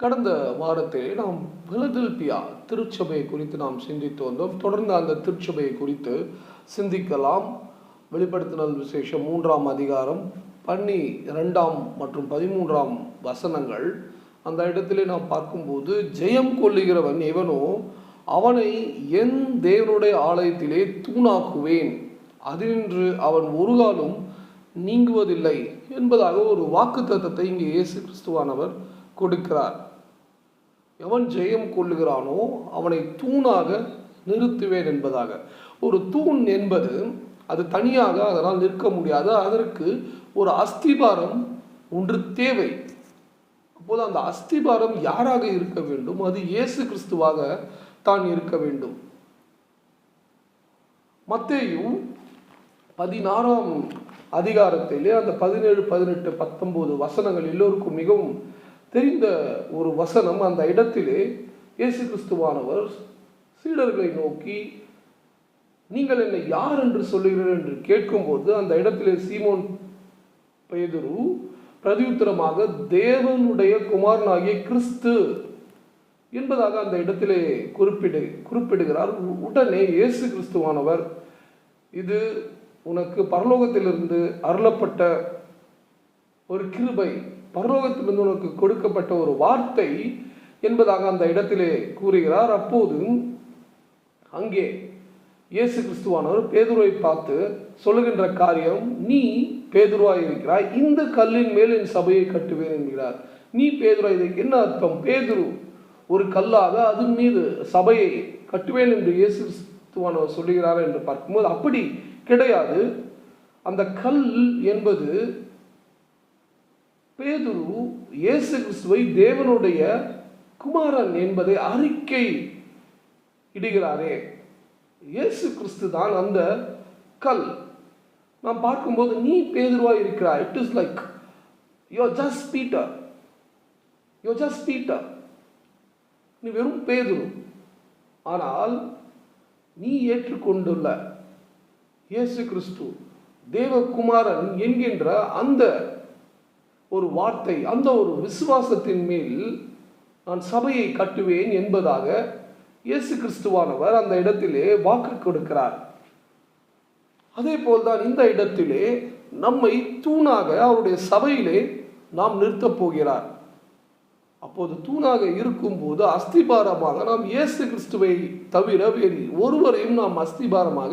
கடந்த வாரத்தில் நாம் பிலதெல்பியா திருச்சபை குறித்து நாம் சிந்தித்து வந்தோம். தொடர்ந்து அந்த திருச்சபையை குறித்து சிந்திக்கலாம். வெளிப்படுத்தினல் விசேஷம் மூன்றாம் அதிகாரம் பன்னி இரண்டாம் மற்றும் பதிமூன்றாம் வசனங்கள். அந்த இடத்திலே நாம் பார்க்கும்போது ஜெயம் கொள்ளுகிறவன் எவனோ அவனை என் தேவனுடைய ஆலயத்திலே தூணாக்குவேன். அதினின்று அவன் ஒரு காலம் நீங்குவதில்லை என்பதாக ஒரு வாக்கு தத்தத்தை இங்கே இயேசு கிறிஸ்துவானவர் கொடுக்கிறார். எவன் ஜெயம் கொள்ளுகிறானோ அவனை தூணாக நிறுத்துவேன் என்பதாக. ஒரு தூண் என்பது அது தனியாக அதனால் நிற்க முடியாது. அதற்கு ஒரு அஸ்திபாரம் ஒன்று தேவை. அப்போது அந்த அஸ்திபாரம் யாராக இருக்க வேண்டும்? அது இயேசு கிறிஸ்துவாக தான் இருக்க வேண்டும். மத்தேயும் பதினாறாம் அதிகாரத்திலே அந்த பதினேழு பதினெட்டு பத்தொன்பது வசனங்கள் எல்லோருக்கும் மிகவும் தெரிந்த ஒரு வசனம் அந்த இடத்திலே இயேசு கிறிஸ்துவானவர் சீடர்களை நோக்கி நீங்கள் என்னை யார் என்று சொல்லுகிறீர்கள் என்று கேட்கும்போது அந்த இடத்திலே சீமோன் பேதுரு பிரதியுத்தரமாக தேவனுடைய குமாரனாகிய கிறிஸ்து என்பதாக அந்த இடத்திலே குறிப்பிடு குறிப்பிடுகிறார். உடனே இயேசு கிறிஸ்துவானவர் இது உனக்கு பரலோகத்திலிருந்து அருளப்பட்ட ஒரு கிருபை பரலோகத்திலிருந்து உனக்கு கொடுக்கப்பட்ட ஒரு வார்த்தை என்பதாக அந்த இடத்திலே கூறுகிறார். அப்போது அங்கே இயேசு கிறிஸ்துவானவர் பேதுருவை பார்த்து சொல்லுகின்ற காரியம் நீ பேதுருவாய் இருக்கிறாய். இந்த கல்லின் மேல் என் சபையை கட்டுவேன் என்கிறார். நீ பேதுருவாய் இதற்கு என்ன அர்த்தம்? பேதுரு ஒரு கல்லாக அதன் மீது சபையை கட்டுவேன் என்று இயேசு கிறிஸ்துவானவர் சொல்லுகிறார் என்று பார்க்கும்போது அப்படி கிடையாது. அந்த கல் என்பது பேதுரு இயேசு கிறிஸ்துவை தேவனுடைய குமாரன் என்பதை அறிக்கை இடுகிறாரே. இயேசு கிறிஸ்து தான் அந்த கல். நாம் பார்க்கும்போது நீ பேதுருவாக இருக்கிறாய். It is like yo just Peter yo just Peter நீ வெறும் பேதுரு. ஆனால் நீ ஏற்றுக்கொண்டுள்ள இயேசு கிறிஸ்து தேவகுமாரன் என்கின்ற அந்த ஒரு வார்த்தை அந்த ஒரு விசுவாசத்தின் மேல் நான் சபையை கட்டுவேன் என்பதாக இயேசு கிறிஸ்துவானவர் அந்த இடத்திலே வாக்கு கொடுக்கிறார். அதே போல்தான் இந்த இடத்திலே நம்மை தூணாக அவருடைய சபையிலே நாம் நிறுத்தப் போகிறார். அப்போது தூணாக இருக்கும்போது அஸ்திபாரமாக நாம் இயேசு கிறிஸ்துவை தவிர வேறு ஒருவரையும் நாம் அஸ்திபாரமாக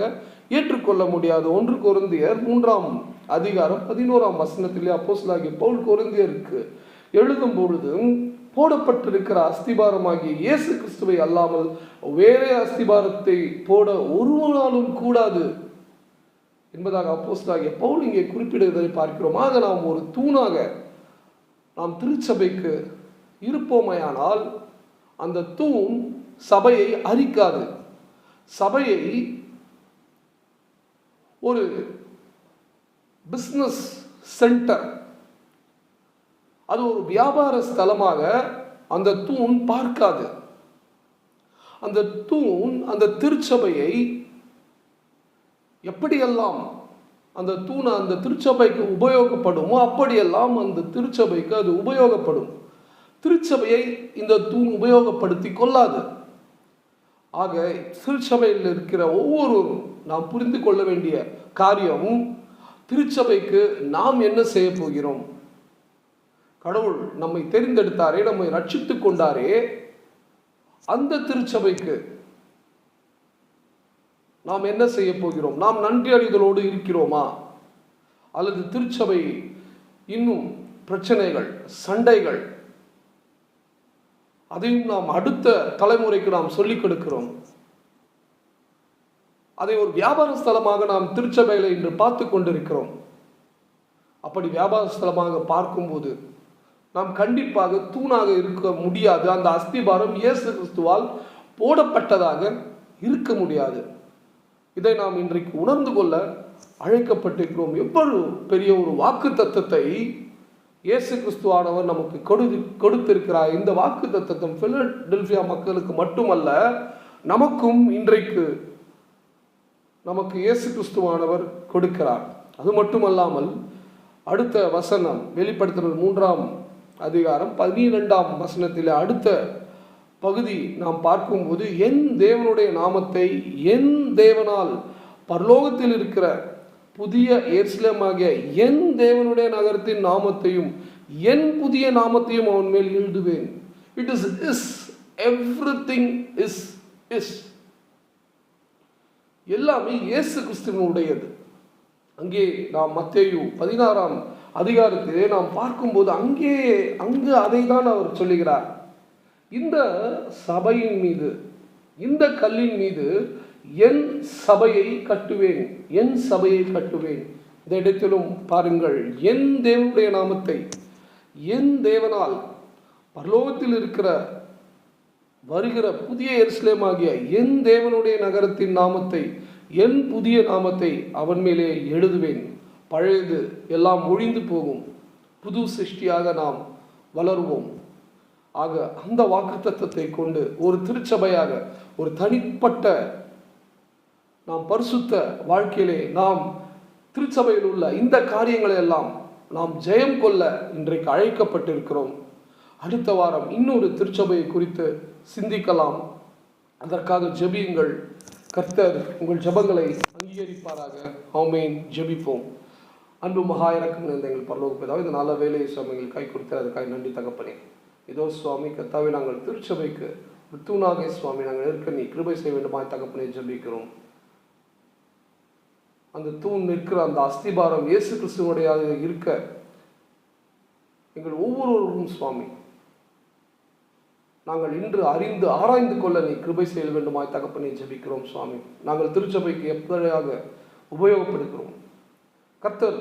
ஏற்றுக்கொள்ள முடியாது. ஒன்று குருந்தியர் மூன்றாம் அதிகாரம் பதினோராம் வசனத்திலே அப்போஸ்லாகிய பவுல் குருந்தியருக்கு எழுதும் பொழுதும் போடப்பட்டிருக்கிற அஸ்திபாரமாகிய இயேசு கிறிஸ்துவை அல்லாமல் வேறே அஸ்திபாரத்தை போட ஒருவனாலும் கூடாது என்பதாக அப்போஸ்டாகிய பவுல் இங்கே குறிப்பிடுவதை பார்க்கிறோம். ஆக நாம் ஒரு தூணாக நாம் திருச்சபைக்கு இருப்போமையானால் அந்த தூண் சபையை அரிக்காது. சபையை ஒரு பிஸ்னஸ் சென்டர் அது ஒரு வியாபார ஸ்தலமாக அந்த தூண் பார்க்காது. அந்த தூண் அந்த திருச்சபையை எப்படியெல்லாம் அந்த தூண் அந்த திருச்சபைக்கு உபயோகப்படுமோ அப்படியெல்லாம் அந்த திருச்சபைக்கு அது உபயோகப்படும். திருச்சபையை இந்த தூண் உபயோகப்படுத்தி கொள்ளாது. ஆக திருச்சபையில் இருக்கிற ஒவ்வொருவரும் நாம் புரிந்து கொள்ள வேண்டிய காரியமும் திருச்சபைக்கு நாம் என்ன செய்ய போகிறோம்? கடவுள் நம்மை தெரிந்தெடுத்தாரே நம்மை ரட்சித்து கொண்டாரே. அந்த திருச்சபைக்கு நாம் என்ன செய்ய போகிறோம்? நாம் நன்றி அறிதலோடு இருக்கிறோமா? அல்லது திருச்சபை இன்னும் பிரச்சனைகள் சண்டைகள் அதையும் நாம் அடுத்த தலைமுறைக்கு நாம் சொல்லிக் கொடுக்கிறோம். அதை ஒரு வியாபார ஸ்தலமாக நாம் திருச்சபையில் இன்று பார்த்து கொண்டிருக்கிறோம். அப்படி வியாபார ஸ்தலமாக பார்க்கும்போது நாம் கண்டிப்பாக தூணாக இருக்க முடியாது. அந்த அஸ்திபாரம் இயேசு கிறிஸ்துவால் போடப்பட்டதாக இருக்க முடியாது. இதை நாம் இன்றைக்கு உணர்ந்து கொள்ள அழைக்கப்பட்டிருக்கிறோம். எவ்வளவு பெரிய ஒரு வாக்கு தத்துவத்தை இயேசு கிறிஸ்துவானவர் நமக்கு கொடு கொடுத்திருக்கிறார் இந்த வாக்கு தத்தம் பிலடெல்பியா மக்களுக்கு மட்டுமல்ல நமக்கும் இன்றைக்கு நமக்கு இயேசு கிறிஸ்துவானவர் கொடுக்கிறார். அது மட்டுமல்லாமல் அடுத்த வசனம் வெளிப்படுத்தின மூன்றாம் அதிகாரம் பதினிரெண்டாம் வசனத்தில் அடுத்த பகுதி நாம் பார்க்கும்போது என் தேவனுடைய நாமத்தை என் தேவனால் பரலோகத்தில் இருக்கிற புதிய எருசலேமாகிய என் தேவனுடைய நகரத்தின் நாமத்தையும் என் புதிய நாமத்தையும் அவன் மேல் எழுதுவேன். It is is everything is is எல்லாமே இயேசு கிறிஸ்துவனுடையது. அங்கே நாம் மத்தேயு பதினாறாம் அதிகாரத்திலே நாம் பார்க்கும்போது அங்கே அங்கு அதை தான் அவர் சொல்லுகிறார். இந்த சபையின் மீது இந்த கல்லின் மீது என் சபையை கட்டுவேன். என் சபையை கட்டுவேன். இந்த இடத்திலும் பாருங்கள் என் தேவனுடைய நாமத்தை. என் தேவனால் பரலோகத்தில் இருக்கிற வருகிற புதிய எருசலேமாகிய என் தேவனுடைய நகரத்தின் நாமத்தை என் புதிய நாமத்தை அவன் மேலே எழுதுவேன். பழையது எல்லாம் ஒழிந்து போகும். புது சிருஷ்டியாக நாம் வளருவோம். ஆக அந்த வாக்குத்தத்தத்தை கொண்டு ஒரு திருச்சபையாக ஒரு தனிப்பட்ட நாம் பரிசுத்த வாழ்க்கையிலே நாம் திருச்சபையில் உள்ள இந்த காரியங்களை எல்லாம் நாம் ஜெயம் கொள்ள இன்றைக்கு அழைக்கப்பட்டிருக்கிறோம். அடுத்த வாரம் இன்னொரு திருச்சபையை குறித்து சிந்திக்கலாம். அதற்காக ஜெபியுங்கள். கர்த்தர் உங்கள் ஜெபங்களை அங்கீகரிப்பாராக. ஆமேன். ஜெபிப்போம். அன்பு மகா இறக்கம் நிறைந்த எங்கள் பரலோக பிதாவே இந்த நல்ல வேலையை சுவாமி எங்கள் கை கொடுத்து அதுக்காக நன்றி தகப்பனே. இதோ சுவாமி கர்த்தாவை நாங்கள் திருச்சபைக்கு ஒரு சுவாமி நாங்கள் இருக்க நீ கிருபை செய்ய வேண்டுமாய் தகப்பனே ஜெபிக்கிறோம். அந்த தூண் நிற்கிற அந்த அஸ்திபாரம் இயேசு கிறிஸ்துவனுடைய இருக்க எங்கள் ஒவ்வொருவரும் சுவாமி. நாங்கள் இன்று அறிந்து ஆராய்ந்து கொள்ள நீ கிருபை செய்ய வேண்டுமாய் தகப்பனை ஜெபிக்கிறோம் சுவாமி. நாங்கள் திருச்சபைக்கு எப்படியாக உபயோகப்படுகிறோம்? கர்த்தர்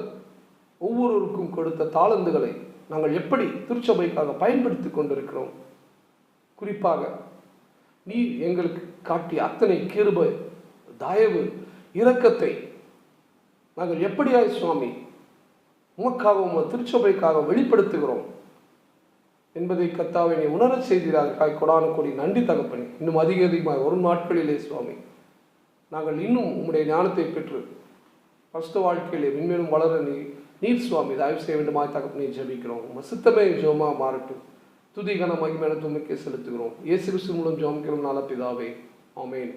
ஒவ்வொருவருக்கும் கொடுத்த தாளந்துகளை நாங்கள் எப்படி திருச்சபைக்காக பயன்படுத்தி கொண்டிருக்கிறோம்? குறிப்பாக நீ எங்களுக்கு காட்டிய அத்தனை கிருபை தயவு இரக்கத்தை நாங்கள் எப்படியாய் சுவாமி உமக்காக உம திருச்சபைக்காக வெளிப்படுத்துகிறோம் என்பதை கத்தாவை நீ உணரச் செய்தீராக கொடான கொடி நன்றி தகப்பனே. இன்னும் அதிக அதிகமாக ஒரு நாட்களிலே சுவாமி. நாங்கள் இன்னும் உம்முடைய ஞானத்தை பெற்று பஸ்த வாழ்க்கையிலே மென்மேலும் வளர நீ நீர் சுவாமி தயவு செய்ய வேண்டுமா தகப்பனே ஜெபிக்கிறோம். உம சித்தமே ஜோமா மாறட்டும். துதி கன மகிமையான துணிக்கே செலுத்துகிறோம். இயேசு கிறிஸ்து மூலம் ஜோமிக்கிறோம் நல்ல பிதாவே. ஆமேன்.